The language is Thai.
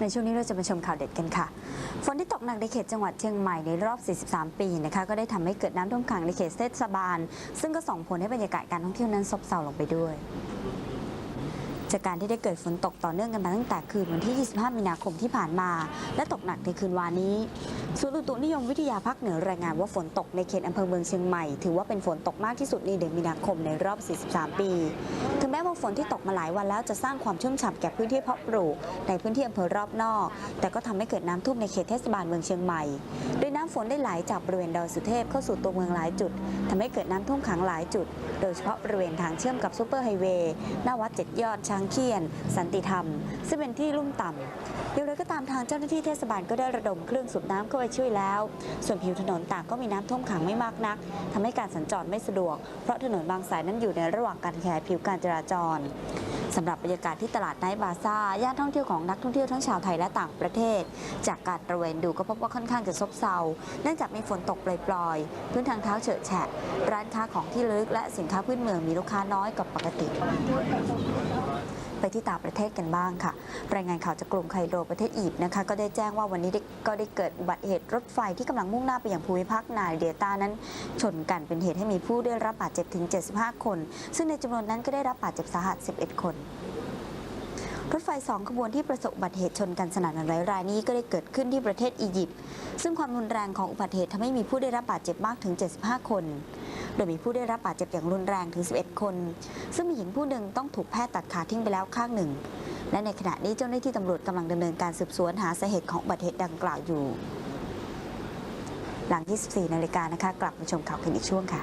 ในช่วงนี้เราจะมาชมข่าวเด็ดกันค่ะ ฝนที่ตกหนักในเขตจังหวัดเชียงใหม่ในรอบ 43 ปีนะคะ ก็ได้ทำให้เกิดน้ำท่วมขังในเขตเทศบาล ซึ่งก็ส่งผลให้บรรยากาศการท่องเที่ยวนั้นซบเซาลงไปด้วยจากการที่ได้เกิดฝนตกต่อเนื่องกันมาตั้งแต่คืนวันที่ 25 มีนาคมที่ผ่านมา และตกหนักในคืนวานนี้ ศูนย์อุตุนิยมวิทยาภาคเหนือรายงานว่าฝนตกในเขตอำเภอเมืองเชียงใหม่ ถือว่าเป็นฝนตกมากที่สุดในเดือนมีนาคมในรอบ 43 ปี ถึงแม้ว่าฝนที่ตกมาหลายวันแล้วจะสร้างความชุ่มฉ่ำแก่พื้นที่เพาะปลูกในพื้นที่อำเภอรอบนอก แต่ก็ทำให้เกิดน้ำท่วมในเขตเทศบาลเมืองเชียงใหม่ โดยน้ำฝนได้ไหลจากบริเวณดอยสุเทพเข้าสู่ตัวเมืองหลายจุดทำให้เกิดน้ำท่วมขังหลายจุด โดยเฉพาะบริเวณทางเชื่อมกับซูเปอร์ไฮเวย์หน้าวัดเจ็ดยอดช้างเคียน สันติธรรม ซึ่งเป็นที่ลุ่มต่ำอย่างไรก็ตามทางเจ้าหน้าที่เทศบาลก็ได้ระดมเครื่องสูบน้ำเข้าไปวยแล้ว ส่วนผิวถนนต่างก็มีน้ำท่วมขังไม่มากนักทำให้การสัญจรไม่สะดวก เพราะถนนบางสายนั้นอยู่ในระหว่างการขยายผิวการจราจรสำหรับบรรยากาศที่ตลาดไนท์บาซ่าย่านท่องเที่ยวของนักท่องเที่ยวทั้งชาวไทยและต่างประเทศ จากการตระเวนดูก็พบว่าค่อนข้างจะซบเซา เนื่องจากมีฝนตกปล่อยๆ พื้นทางเท้าเฉอะแฉะ ร้านค้าของที่ลึกและสินค้าพื้นเมืองมีลูกค้าน้อยกว่าปกติ ไปที่ต่างประเทศกันบ้างค่ะ รายงานข่าวจากกรุงไคโรประเทศอียิปต์นะคะ ก็ได้แจ้งว่าวันนี้ก็ได้เกิดอุบัติเหตุรถไฟที่กำลังมุ่งหน้าไปยังภูมิภาคนาเดียตานั้น ชนกันเป็นเหตุให้มีผู้ได้รับบาดเจ็บถึง 75 คน ซึ่งในจำนวนนั้นก็ได้รับบาดเจ็บสาหัส 11 คนรถไฟสองขบวนที่ประสบอุบัติเหตุชนกันสนั่นหวันไหวรายนี้ก็ได้เกิดขึ้นที่ประเทศอียิปต์ซึ่งความรุนแรงของอุบัติเหตุทำให้มีผู้ได้รับบาดเจ็บมากถึง 75 คน โดยมีผู้ได้รับบาดเจ็บอย่างรุนแรงถึง 11 คน ซึ่งมีหญิงผู้หนึ่งต้องถูกแพทย์ตัดขาทิ้งไปแล้วข้างหนึ่ง และในขณะนี้เจ้าหน้าที่ตำรวจกำลังดำเนินการสืบสวนหาสาเหตุของอุบัติเหตุดังกล่าวอยู่ หลัง 24 นาฬิกานะคะ กลับมาชมข่าวกันอีกช่วงค่ะ